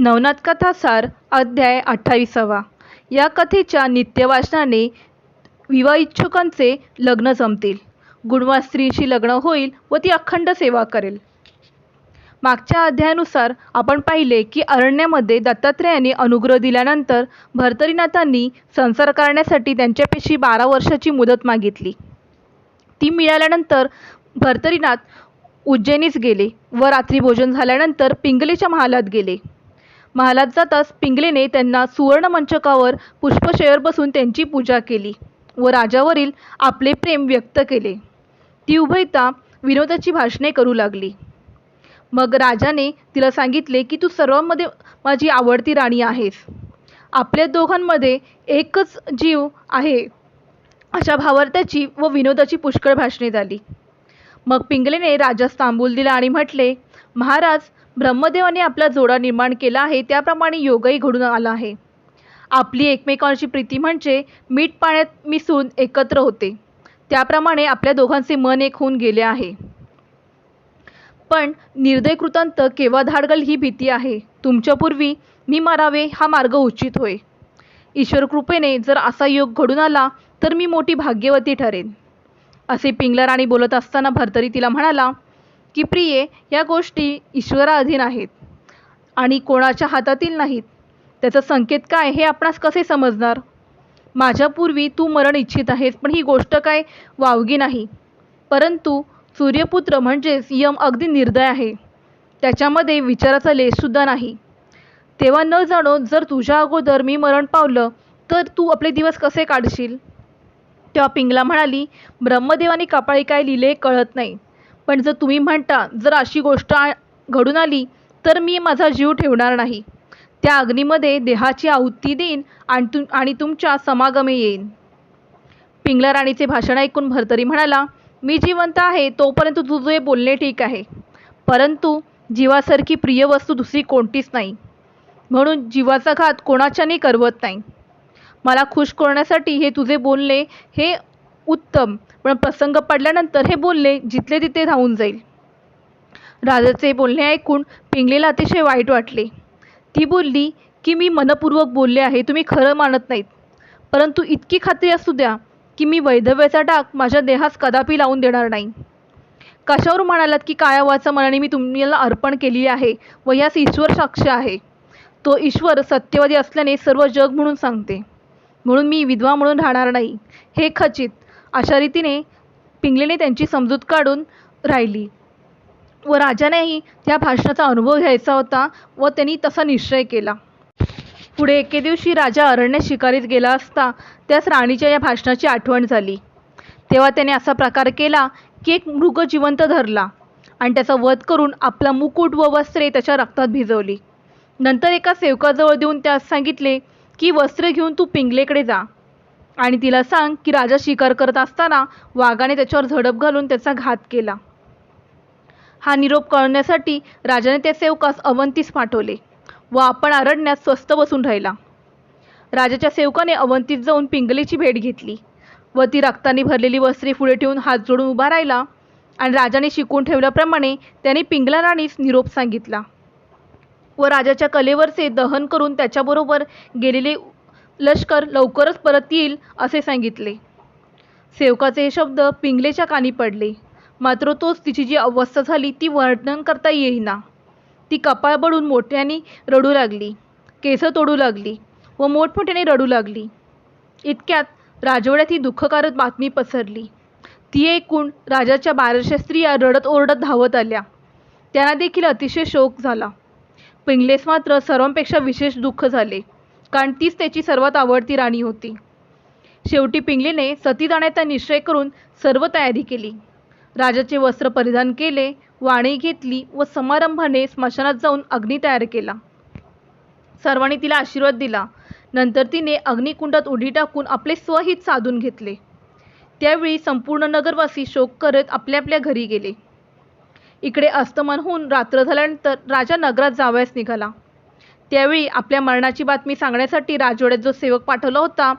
नवनाथ कथासार अध्याय अठ्ठावीसावा. या कथेच्या नित्यवाचनाने विवाह इच्छुकांचे लग्न जमतील. गुणवान स्त्रीशी लग्न होईल व ती अखंड सेवा करेल. मागच्या अध्यायानुसार आपण पाहिले की अरण्यामध्ये दत्तात्रेयाने अनुग्रह दिल्यानंतर भरतरीनाथांनी संसार करण्यासाठी त्यांच्यापेशी बारा वर्षाची मुदत मागितली. ती मिळाल्यानंतर भरतरीनाथ उज्जैनीस गेले व रात्री भोजन झाल्यानंतर पिंगलेच्या महालात गेले. महालात जाताच पिंगलेने त्यांना सुवर्णमंचकावर पुष्पशेअर बसून त्यांची पूजा केली व राजावरील आपले प्रेम व्यक्त केले. ती उभयता विनोदाची भाषणे करू लागली. मग राजाने तिला सांगितले की तू सर्वांमध्ये माझी आवडती राणी आहेस. आपल्या दोघांमध्ये एकच जीव आहे. अशा भावार्थाची व विनोदाची पुष्कळ भाषणे झाली. मग पिंगलेने राजास तांबूल दिला आणि म्हटले महाराज ब्रह्मदेवाने आपला जोडा निर्माण केला आहे त्याप्रमाणे योगही घडून आला आहे. आपली एकमेकांची प्रीती म्हणजे मीठ पाण्यात मिसळून एकत्र होते. त्याप्रमाणे आपल्या दोघांचे मन एक होऊन गेले आहे. पण निर्दय कृतांत केव्हा धाडगल ही भीती आहे? तुमच्यापूर्वी मी मारावे हा मार्ग उचित होय. ईश्वर कृपेने जर असा योग घडून आला तर मी मोठी भाग्यवती ठरेन. असे पिंगला राणी बोलत असताना भरतरी तिला म्हणाला की प्रिये या गोष्टी ईश्वराधीन आहेत आणि कोणाच्या हातातील नाहीत. त्याचा संकेत काय हे आपणास कसे समजणार? माझ्यापूर्वी तू मरण इच्छित आहेस पण ही गोष्ट काय वावगी नाही. परंतु सूर्यपुत्र म्हणजेच यम अगदी निर्दय आहे. त्याच्यामध्ये विचाराचा लेशसुद्धा नाही. तेव्हा न जाणो जर तुझ्या अगोदर मी मरण पावलं तर तू आपले दिवस कसे काढशील? तेव्हा पिंगला म्हणाली ब्रह्मदेवाने कपाळी काय लिहिले कळत नाही. पण जर तुम्ही म्हणता जर अशी गोष्ट घडून आली तर मी माझा जीव ठेवणार नाही. त्या अग्नीमध्ये देहाची आहुती देईन आणि तुम आणि तुमच्या समागमे येईन. पिंगला राणीचे भाषण ऐकून भरतरी म्हणाला मी जिवंत आहे तोपर्यंत तुझे बोलणे ठीक आहे. परंतु जीवासारखी प्रिय वस्तू दुसरी कोणतीच नाही. म्हणून जीवाचा घात कोणाच्याने करवत नाही. मला खुश करण्यासाठी हे तुझे बोलणे हे उत्तम. पण प्रसंग पडल्यानंतर हे बोलणे जिथले तिथे राहून जाईल. राजाचे बोलणे ऐकून पिंगलेला अतिशय वाईट वाटले. ती बोलली की मी मनपूर्वक बोलले आहे तुम्ही खरं मानत नाहीत. परंतु इतकी खात्री असू द्या की मी वैधव्याचा डाग माझ्या देहास कदापि लावून देणार नाही. कशावर म्हणालात की कायावाचा मनाने मी तुम्हाला अर्पण केली आहे व यास ईश्वर साक्ष आहे? तो ईश्वर सत्यवादी असल्याने सर्व जग म्हणून सांगते. म्हणून मी विधवा म्हणून राहणार नाही. हे खचित अशा रीतीने पिंगलीने त्यांची समजूत काढून राहिली. व राजानेही त्या भाषणाचा अनुभव घ्यायचा होता व त्यांनी तसा निश्चय केला. पुढे एके दिवशी राजा अरण्यात शिकारीत गेला असता त्यास राणीच्या या भाषणाची आठवण झाली. तेव्हा त्याने असा प्रकार केला की एक मृग जिवंत धरला आणि त्याचा वध करून आपला मुकुट व वस्त्रे त्याच्या रक्तात भिजवली. नंतर एका सेवकाजवळ देऊन त्यास सांगितले की वस्त्र घेऊन तू पिंगलेकडे जा. आणि तिला सांग की राजा शिकार करत असताना वाघाने त्याच्यावर झडप घालून त्याचा घात केला. हा निरोप कळण्यासाठी राजाने त्या सेवकास अवंतीस पाठवले व आपण अरण्यात स्वस्त बसून राहिला. राजाच्या सेवकाने अवंतीत जाऊन पिंगलीची भेट घेतली व ती रक्ताने भरलेली वस्त्रे पुढे ठेवून हात जोडून उभा राहिला आणि राजाने शिकून ठेवल्याप्रमाणे त्याने पिंगला राणीस निरोप सांगितला व राजाच्या कलेवरचे दहन करून त्याच्याबरोबर गेलेले लष्कर लवकरच परत येईल असे सांगितले. सेवकाचे हे शब्द पिंगलेच्या कानी पडले. मात्र तोच तिची जी अवस्था झाली ती वर्णन करता येईना. ती कपाळ बडून मोठ्याने रडू लागली. केस तोडू लागली व मोठमोठ्याने रडू लागली. इतक्यात राजवाड्यात ही दुःखकारक बातमी पसरली. ती ऐकून राजाच्या बाराशे स्त्रिया रडत ओरडत धावत आल्या. त्यांना देखील अतिशय शोक झाला. पिंगलेस मात्र सर्वांपेक्षा विशेष दुःख झाले. कारण तीच त्याची सर्वात आवडती राणी होती. शेवटी पिंगलीने सती जाण्याचा निश्चय करून सर्व तयारी केली. राजाचे वस्त्र परिधान केले वाणी घेतली व समारंभाने स्मशानात जाऊन अग्नी तयार केला. सर्वांनी तिला आशीर्वाद दिला. नंतर तिने अग्निकुंडात उडी टाकून आपले स्वहित साधून घेतले. त्यावेळी संपूर्ण नगरवासी शोक करत आपल्या आपल्या घरी गेले. इकडे अस्तमान होऊन रात्र झाल्यानंतर राजा नगरात जावयास निघाला. त्यावेळी आपल्या मरणाची बातमी सांगण्यासाठी राजवाड्यात जो सेवक पाठवला होता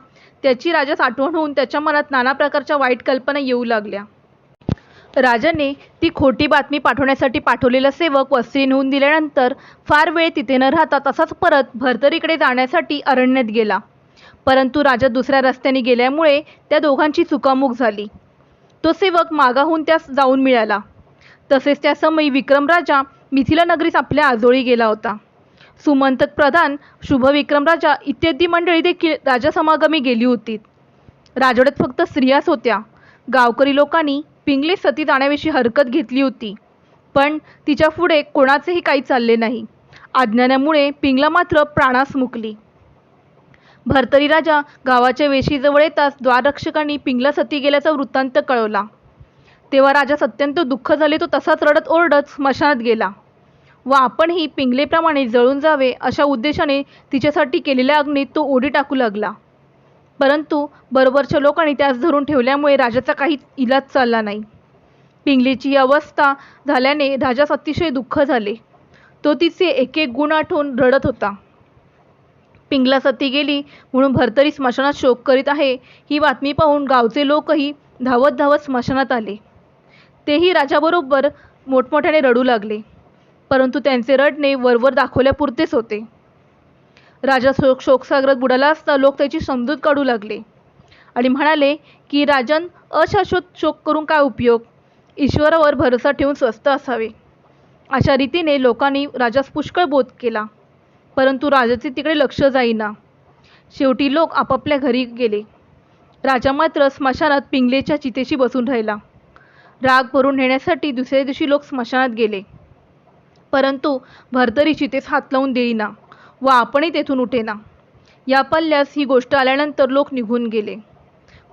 त्याची राजास आठवण होऊन त्याच्या मनात नाना प्रकारच्या वाईट कल्पना येऊ लागल्या. राजाने ती खोटी बातमी पाठवण्यासाठी पाठवलेला सेवक वस्त्री नेऊन दिल्यानंतर फार वेळ तिथे न राहता तसाच परत भरतरीकडे जाण्यासाठी अरण्यात गेला. परंतु राजा दुसऱ्या रस्त्याने गेल्यामुळे त्या दोघांची चुकामुक झाली. तो सेवक मागाहून त्यास जाऊन मिळाला. तसेच त्या समयी विक्रमराजा मिथिला नगरीस आपल्या आजोळी गेला होता. सुमंतक प्रधान शुभ विक्रमराजा इत्यादी मंडळी देखील राजसमागमी गेली होती. राजवाड्यात फक्त स्त्रियाच होत्या. गावकरी लोकांनी पिंगले सती जाण्याविषयी हरकत घेतली होती. पण तिच्या पुढे कोणाचेही काही चालले नाही. अज्ञानामुळे पिंगला मात्र प्राणास मुकली. भरतरी राजा गावाच्या वेशीजवळ येताच द्वाररक्षकांनी पिंगला सती गेल्याचा वृत्तांत कळवला. तेव्हा राजा अत्यंत दुःख झाले तो तसाच रडत ओरडत स्मशानात गेला. व आपणही पिंगलेप्रमाणे जळून जावे अशा उद्देशाने तिच्यासाठी केलेल्या अग्नीत तो ओढी टाकू लागला. परंतु बरोबरच्या लोकांनी त्यास धरून ठेवल्यामुळे राजाचा काही इलाज चालला नाही. पिंगलेची अवस्था झाल्याने राजास अतिशय दुःख झाले. तो तिचे एक एक गुण आठवून रडत होता. पिंगला सती गेली म्हणून भरतरी स्मशानात शोक करीत आहे ही बातमी पाहून गावचे लोकही धावत धावत स्मशानात आले. तेही राजाबरोबर मोठमोठ्याने रडू लागले. परंतु त्यांचे रडणे वरवर दाखवल्यापुरतेच होते. राजा शोक शोकसागरात बुडाला असता लोक त्याची समजूत काढू लागले आणि म्हणाले की राजन अशाश्वत शोक करून काय उपयोग? ईश्वरावर भरोसा ठेवून स्वस्त असावे. अशा रीतीने लोकांनी राजास पुष्कळ बोध केला. परंतु राजाचे तिकडे लक्ष जाईना. शेवटी लोक आपापल्या घरी गेले. राजा मात्र स्मशानात पिंगलेच्या चितेशी बसून राहिला. राग भरून नेण्यासाठी दुसऱ्या दिवशी लोक स्मशानात गेले. परंतु भरतरीची तेच हात लावून देईना व आपणही तेथून उठेना. या पल्ल्यास ही गोष्ट आल्यानंतर लोक निघून गेले.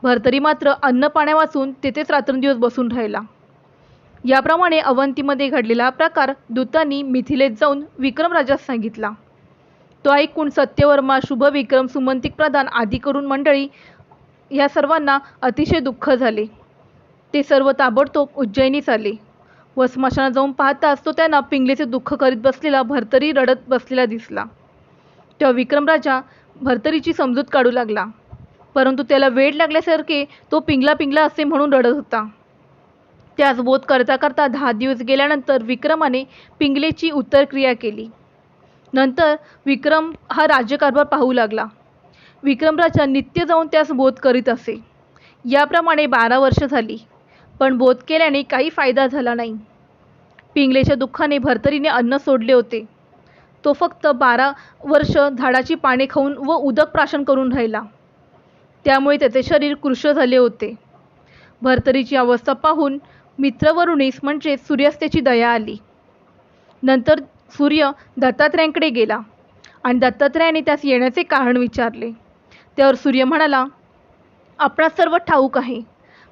भरतरी मात्र अन्न पाण्या वाचून तेथेच रात्रंदिवस बसून राहिला. याप्रमाणे अवंतीमध्ये घडलेला हा प्रकार दूतांनी मिथिलेत जाऊन विक्रमराजास सांगितला. तो ऐकून सत्यवर्मा शुभ विक्रम सुमंतिक प्रधान आदी करून मंडळी या सर्वांना अतिशय दुःख झाले. ते सर्व ताबडतोब उज्जैनीस आले. व स्मशानात जाऊन पाहताच तो त्यांना पिंगलीचे दुःख करीत बसलेला भरतरी रडत बसलेला दिसला. तेव्हा विक्रमराजा भरतरीची समजूत काढू लागला. परंतु त्याला वेळ लागल्यासारखे तो पिंगला पिंगला असे म्हणून रडत होता. त्यास बोध करता करता दहा दिवस गेल्यानंतर विक्रमाने पिंगलेची उत्तरक्रिया केली. नंतर विक्रम हा राज्यकारभार पाहू लागला. विक्रमराजा नित्य जाऊन त्यास बोध करीत असे. याप्रमाणे बारा वर्ष झाली. पण बोध केल्याने काही फायदा झाला नाही. पिंगलेच्या दुःखाने भरतरीने अन्न सोडले होते. तो फक्त बारा वर्ष झाडाची पाने खाऊन व उदक प्राशन करून राहिला. त्यामुळे त्याचे शरीर कृश झाले होते. भरतरीची अवस्था पाहून मित्रवरुणीस म्हणजे सूर्यास्ताची दया आली. नंतर सूर्य दत्तात्रयांकडे गेला आणि दत्तात्रयाने त्यास येण्याचे कारण विचारले. त्यावर सूर्य म्हणाला आपणास सर्व ठाऊक आहे.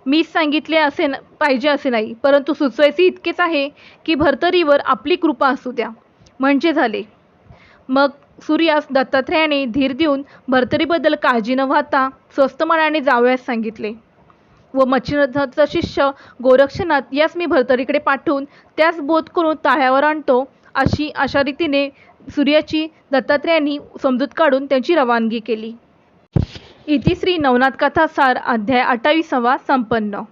मीच सांगितले असे न पाहिजे असे नाही. परंतु सुचवायचे इतकेच आहे की भरतरीवर आपली कृपा असू द्या. म्हणजे झाले. मग सूर्यास दत्तात्रयाने धीर देऊन भरतरीबद्दल काळजी न वाहता स्वस्त मनाने जावयास सांगितले. व मच्छिनाथाचा शिष्य गोरक्षनाथ यास मी भरतरीकडे पाठवून त्यास बोध करून ताळ्यावर आणतो अशी अशा रीतीने सूर्याची दत्तात्रयांनी समजूत काढून त्यांची रवानगी केली. इति श्री नवनाथ कथा सार अध्याय अठ्ठावीसावा संपन्न.